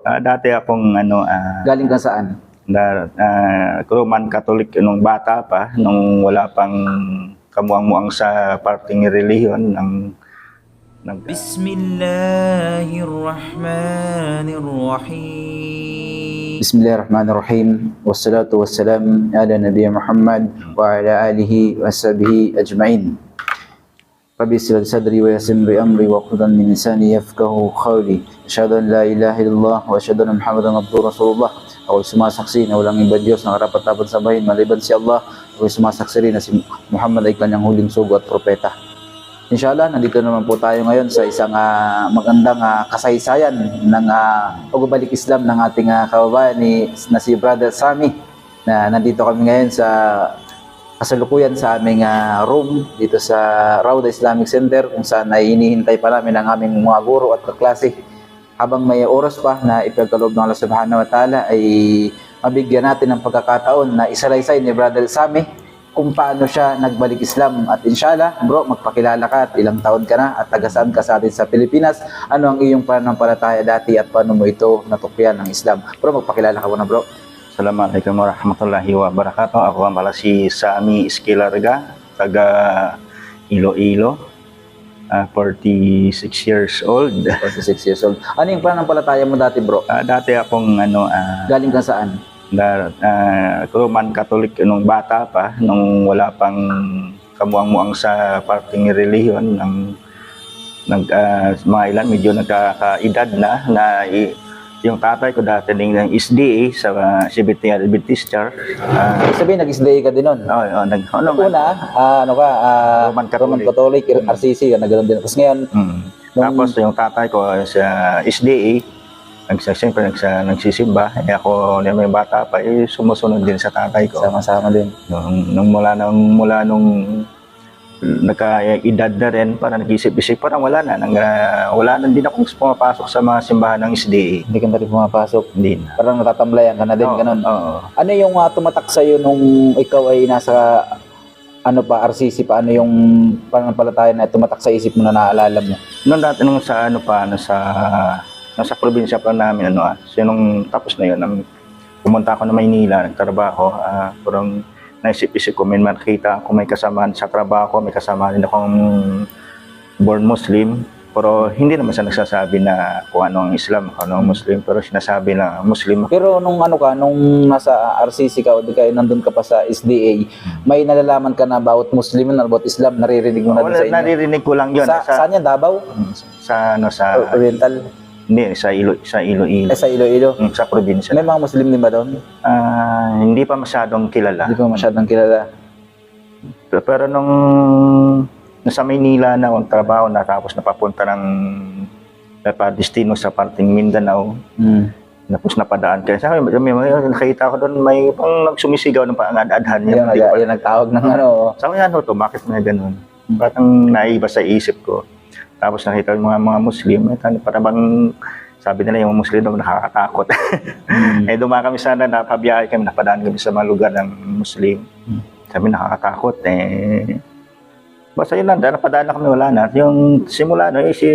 Uh, dati akong ano... Uh, Galing ka saan? Na, uh, ah, Roman Catholic nung bata pa, nung wala pang kamuang-muang sa parting reliyon ng nag Bismillahirrahmanirrahim. Bismillahirrahmanirrahim. Wassalatu wassalam ala Nabi Muhammad wa ala alihi wa ajma'in. Sadri wa yasim bi amri wa qudan min lisani yafkahu qawli. Asyhadu an la ilaha illallah wa asyhadu anna Muhammadan abduhu rasulullah. Ako sumasaksi na walang ibang Diyos na karapat dapat sabahin maliban si Allah. Ako sumasaksi rin na si Muhammad ay kanyang huling sugo at propeta. Inshallah, nandito naman po tayo ngayon sa isang ah, magandang ah, kasaysayan ng uh, pagbabalik Islam ng ating ah, kababayan ni, na si Brother Sami na nandito kami ngayon sa kasalukuyan sa aming ah, room dito sa Rauda Islamic Center kung saan ay hinihintay pa namin ang aming mga guro at kaklase. Habang may oras pa na ipagkaloob ng Allah Subhanahu wa Ta'ala ay mabigyan natin ng pagkakataon na isalaysay ni Brother Sami kung paano siya nagbalik Islam. At inshallah bro magpakilala ka at ilang taon ka na at taga saan ka sa atin sa Pilipinas. Ano ang iyong pananampalataya dati at paano mo ito natukyan ng Islam? Bro magpakilala ka muna bro Assalamualaikum warahmatullahi wabarakatuh. Ako ang pala si Sami Esquilarga, taga Iloilo. ah, 46 years old. 46 years old ano yung pananampalataya mo dati bro Ah, dati akong ano, ah, galing ka saan na, ah, Roman Catholic nung bata pa, nung wala pang kamuang-muang sa parting relihiyon ng nag ah, mga ilan medyo nagkakaedad na na i- yung tatay ko dati din ng SDA sa uh, CBT Adventist Church. Ah, Ibig sabihin nag-isday ka din nun oh, oh, nag ano una ah, ano ka ah, Roman Roman Catholic. Catholic RCC ka naganoon din tapos ngayon Mm. Tapos yung tatay ko sa SDA, nagsa, siyempre nagsa, nagsisimba. Eh ako, na may bata pa, eh, sumusunod din sa tatay ko. sama-sama din Nung, nung mula nung mula nung nagka-edad na rin, parang nag-isip-isip, parang wala na. Nang, ah, wala na din ako pumapasok sa mga simbahan ng SDA. hindi ka na rin pumapasok Hindi na. parang natatamblayan ka na din Oo, ganun oo. Ano yung uh, tumatak sa nung ikaw ay nasa ano pa RCC pa ano yung pananampalataya na tumatak sa isip mo na naalala mo? Noon dati nung sa ano pa, nasa, nasa probinsya pa namin, ano ah, so nung tapos na yun, nang pumunta ako na Maynila, nagtrabaho, ah, parang naisip-isip ko, may makita ako, may kasamaan sa trabaho ko, may kasama din akong born Muslim, pero hindi naman siya nagsasabi na kung ano ang Islam, kung ano ang Muslim, pero sinasabi na Muslim. Pero nung ano ka nung nasa RCC ka o di kayo nandun ka pa sa SDA, may nalalaman ka na about Muslim na about Islam, naririnig mo na din sa inyo. naririnig ko lang yun. sa, sa, saan yan? Davao? sa, ano, sa, Oriental? Hindi, sa Ilo, sa Iloilo, Eh, sa Iloilo? Mm, sa probinsya. May mga Muslim din ba doon? Ah, hindi pa masyadong kilala. Hindi ko masyadong kilala. Pero, pero nung nasa Maynila na ang trabaho na tapos napapunta ng napadestino sa parting Mindanao, Hmm. tapos napadaan kaya sabi may, may, may nakita ko doon may pang nagsumisigaw ng pangad-adhan Yan, ko- yan nagtawag ng ano. Sabi nga ano to, bakit na ganun? Parang naiba sa isip ko. Tapos nakita yung mga, mga Muslim, eh, tan- para bang sabi nila yung Muslim daw nakakatakot. eh dumaan kami sana, napabiyahe kami, napadaan kami sa mga lugar ng Muslim. Sabi nakakatakot eh. Basta yun lang, dahil napadaan na kami, wala na. Yung simula, no, eh, si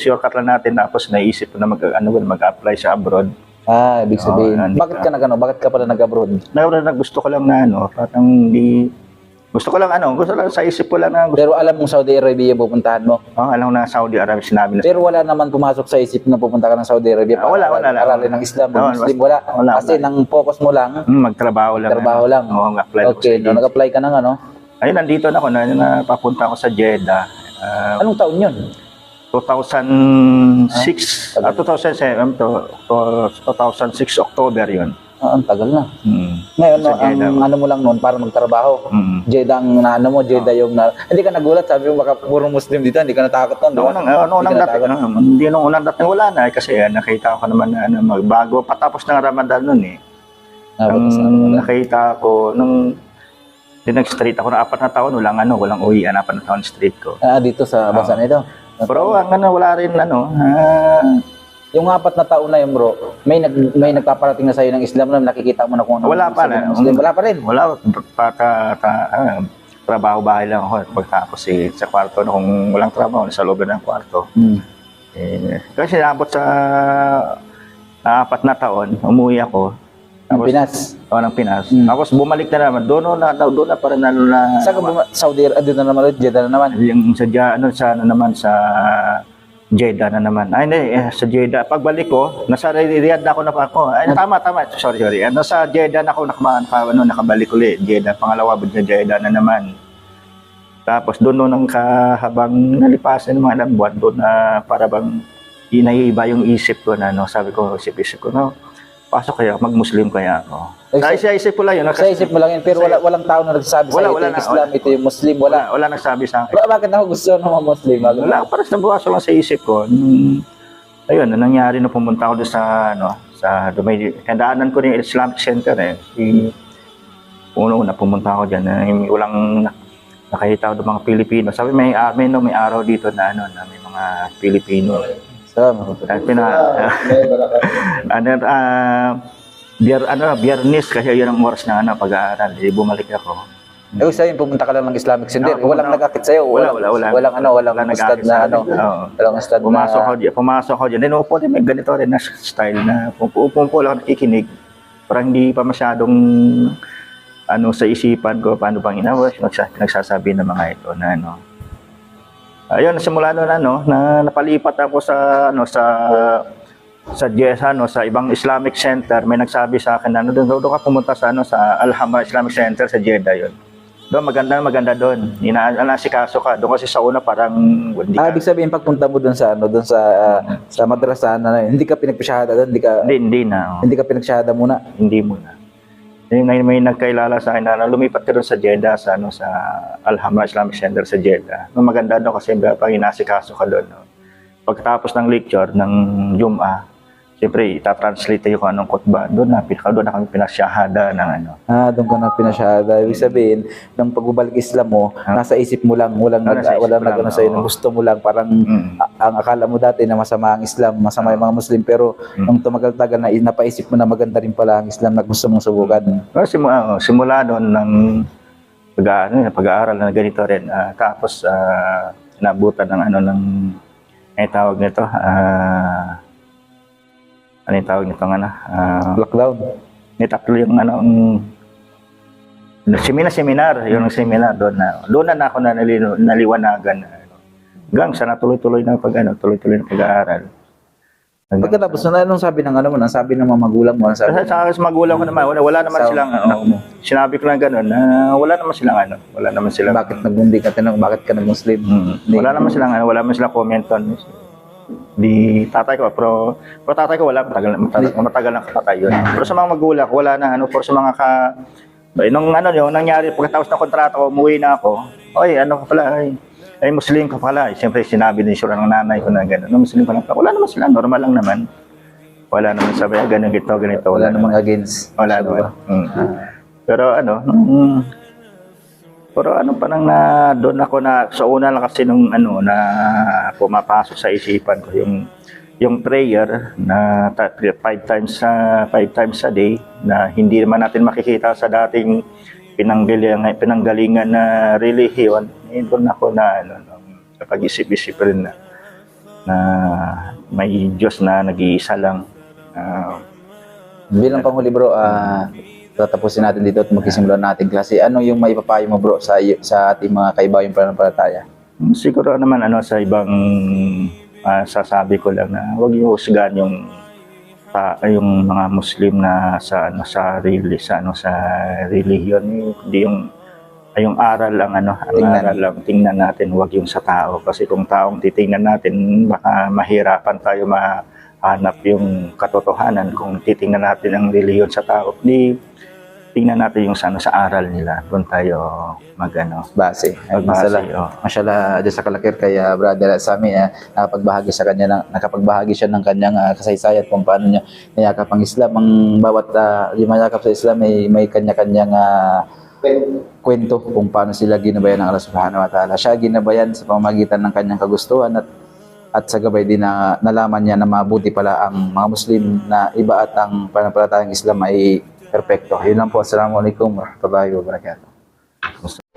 shortcut lang natin, tapos naisip na mag, ano, mag-apply sa abroad. Ah, ibig sabihin. Nandito bakit ka. ka nagano? Bakit ka pala nag-abroad? Na, na, gusto ko lang na, ano, parang di, gusto ko lang, ano, gusto lang sa isip ko lang na, gusto, Pero alam mong Saudi Arabia pupuntahan mo. oh, alam ko na Saudi Arabia, sinabi na Pero wala naman pumasok sa isip na pupunta ka ng Saudi Arabia Ah, wala, wala lang. aralin ng Islam o Oo, Muslim. Wala. wala, Kasi wala. nang focus mo lang, Hmm, magtrabaho lang. trabaho ano. lang. Oo, mag-apply ako okay, no, nag-apply ka ng ano? Ayun, nandito na ako, na, na papunta ako sa Jeddah. Ah, Anong taon yun? 2006, Ah, ah, 2007 to, to 2006 October yun. Ah, ang tagal na. Hmm. Ngayon, no, ang Jeddah. ano mo lang noon para magtrabaho. Hmm. Jeddah ang na, ano mo, Jeddah yung na... Hindi ka nagulat, sabi mo baka puro Muslim dito, hindi ka natakot uh, noong Hindi unang ka dating, natakot. ano, hindi nung unang dating wala na eh, kasi ah, nakita ko naman na ano, magbago patapos ng Ramadan noon eh. Ah, Ang na, nakita ko nung din nag-street ako ng apat na taon, walang ano, walang uwian, apat na taon street ko. Ah, dito sa bansa Ah. nito. Pero ang ano, wala rin ano, ah, Yung apat na taon na yun, bro, may nag may nagpaparating na sa'yo ng Islam na nakikita mo na kung ano Wala pa na. ng Muslim. Wala pa rin. wala, pata, ta, ah, trabaho bahay lang ako. Pagtapos eh, sa kwarto, no, kung walang trabaho, sa loob ng kwarto. Hmm. Eh, kasi naabot sa apat na taon, umuwi ako. Ang Tapos, Pinas. oh, ng Pinas. Mm. Tapos bumalik na naman. Doon na, na doon na para na, na ka buma- Saudi Arabia na naman Jeddah na naman. yung sa ano sa ano naman sa Jeddah na naman. Ay, hindi, eh, sa Jeddah. Pagbalik ko, nasa Riyadh na ako na ako. Ay, tama, tama. Sorry, sorry. Ano, sa Jeddah na ako nakama, naka, ano, nakabalik ulit. Jeddah, pangalawa, sa Jeddah na naman. Tapos doon noon ang kahabang nalipasan ng mga ilang buwan, doon na para bang inaiba yung isip ko na, no, sabi ko, isip-isip ko, no, pasok kaya, mag-Muslim kaya ako. Sa isip ko lang yun. Sa isip mo lang yun, pero wala, walang tao na nagsabi Wala, sa wala ito Islam, wala. ito yung Muslim, wala, wala. wala nagsabi sa akin. Ba- bakit ako gusto ng mga Muslim? Bakit? Wala, parang nabukas lang sa isip ko. Nung, ayun, nangyari na pumunta ako doon sa, ano, sa, doon may, kandaanan ko rin yung Islamic Center eh. Si, una-una pumunta ako dyan, eh, walang nakahita ako ng mga Pilipino. Sabi, may, may, no, may araw dito na, ano, na may mga Pilipino. Salamat. At pina, ano, ah, biyer, ano, biyernes kasi yun ang oras na, ano, pag-aaral. Eh, bumalik ako. Eh, sa'yo, pumunta ka lang ng Islamic Center. Ah, pumunta walang ako. nag-akit sa'yo. Wala, wala, wala. Walang ano, walang Wala ustad na ano. Oo. Walang ustad Pumasok na... ako dyan, pumasok ako dyan. Then upo din, may ganito rin na style na upo lang ako nakikinig. Parang hindi pa masyadong ano sa isipan ko paano bang inawas nagsa, nagsasabi ng mga ito na ano. Ayun, simula noon ano, na napalipat ako sa ano sa sa JES, ano, sa ibang Islamic Center, may nagsabi sa akin na ano, doon, doon ka pumunta sa ano sa Al-Hamra Islamic Center sa Jeddah yun. Doon maganda maganda doon. Ina nasikaso ka. Doon kasi sa una parang hindi Ah, ka, ibig sabihin pagpunta mo doon sa ano, doon sa ah, sa madrasa na hindi ka pinagpasyahada doon, hindi ka hindi, hindi na. oh. hindi ka pinagsyahada muna. hindi muna. May, may, may nagkailala sa akin na lumipat ka doon sa Jeddah, sa, ano, sa Al-Hamra Islamic Center sa Jeddah. No, maganda doon kasi pag inasikaso ka doon. No? Pagkatapos ng lecture, ng Jum'ah, siyempre, itatranslate tayo kung anong khutbah. Doon na, pinaka doon na kami pinasyahada ng ano. Ah, doon ka na pinasyahada. Ibig sabihin, nung pagbabalik Islam mo, nasa isip mo lang, walang Ah, nag, nasa walang nag, ano sa'yo, gusto mo lang, parang Mm. ang akala mo dati na masama ang Islam, masama yung mga Muslim, pero Mm. nung tumagal-tagal na napaisip mo na maganda rin pala ang Islam na gusto mong subukan. No, simula, simula doon ng pag, ano, pag-aaral na ganito rin. Ah, tapos, uh, nabutan ng ano ng ay tawag nito ah ano yung tawag nito nga na ah, Lockdown. May tatlo yung ano, ang seminar, seminar, yung seminar doon na, doon na, ako na nalino, naliwanagan. na, Ano, hanggang sa natuloy-tuloy na pag, ano, tuloy-tuloy na pag-aaral. Pagkatapos, ano, anong sabi ng ano mo, anong sabi ng mga magulang mo, anong sabi Sa, sa, sa magulang ko naman, wala, wala naman Sa- silang, ano ano, sinabi ko lang gano'n, na wala naman silang, ano, wala naman silang, bakit nagbundig ka tinanong, bakit ka nag-Muslim? Mm, Hindi. wala naman silang, ano, wala naman silang comment on di tatay ko, pero, pero tatay ko wala, matagal, matagal, matagal na tatay yun. Pero sa mga magulang, ko, wala na, ano, pero sa mga ka, eh, nung ano yun, nangyari, pagkatapos ng kontrata ko, umuwi na ako, oy, ano ka pala, ay, ay Muslim ka pala. Eh, Siyempre, sinabi din siya ng nanay ko na gano'n, no, Muslim ka lang pala. Wala naman sila, normal lang naman. Wala naman sabi, ah, ganun, ganito, ganito. Wala namang against. Wala naman. Mm. Pero ano, nung, pero ano pa nang na doon ako na sa una lang kasi nung ano na pumapasok sa isipan ko yung yung prayer na five times sa five times a day na hindi naman natin makikita sa dating pinanggalingan pinanggalingan na relihiyon. Eh, doon ako na ano nung kapag-isip-isip rin na na may Diyos na nag-iisa lang. Ah, Bilang panghuli bro, ah tatapusin natin dito at magsisimula natin kasi ano yung may papayo mo bro sa sa ating mga kaibayong pananampalataya? Siguro naman ano sa ibang ah, sasabi ko lang na huwag yung husgahan yung ta, yung mga Muslim na sa ano sa reli sa ano sa relihiyon hindi yung ay yung aral lang ano ang Tingnan. aral lang tingnan natin huwag yung sa tao kasi kung taong titingnan natin baka mahirapan tayo mahanap yung katotohanan kung titingnan natin ang relihiyon sa tao di tingnan natin yung sa ano sa aral nila doon tayo magano Base. Masala. oh. Masyala dyan sa kalakir kay ah, brother Sami eh, nakapagbahagi sa kanya ng, nakapagbahagi siya ng kanyang ah, kasaysayan kung paano niya niyakap ang Islam. Ang bawat uh, yung mayakap sa Islam may, may kanya-kanyang ah, kwento kung paano sila ginabayan ng Allah Subhanahu wa Ta'ala. Siya ginabayan sa pamamagitan ng kanyang kagustuhan at at sa gabay din na nalaman niya na mabuti pala ang mga Muslim na iba at ang pananampalatayang Islam ay perpekto. Yun lang po. Assalamualaikum warahmatullahi wabarakatuh.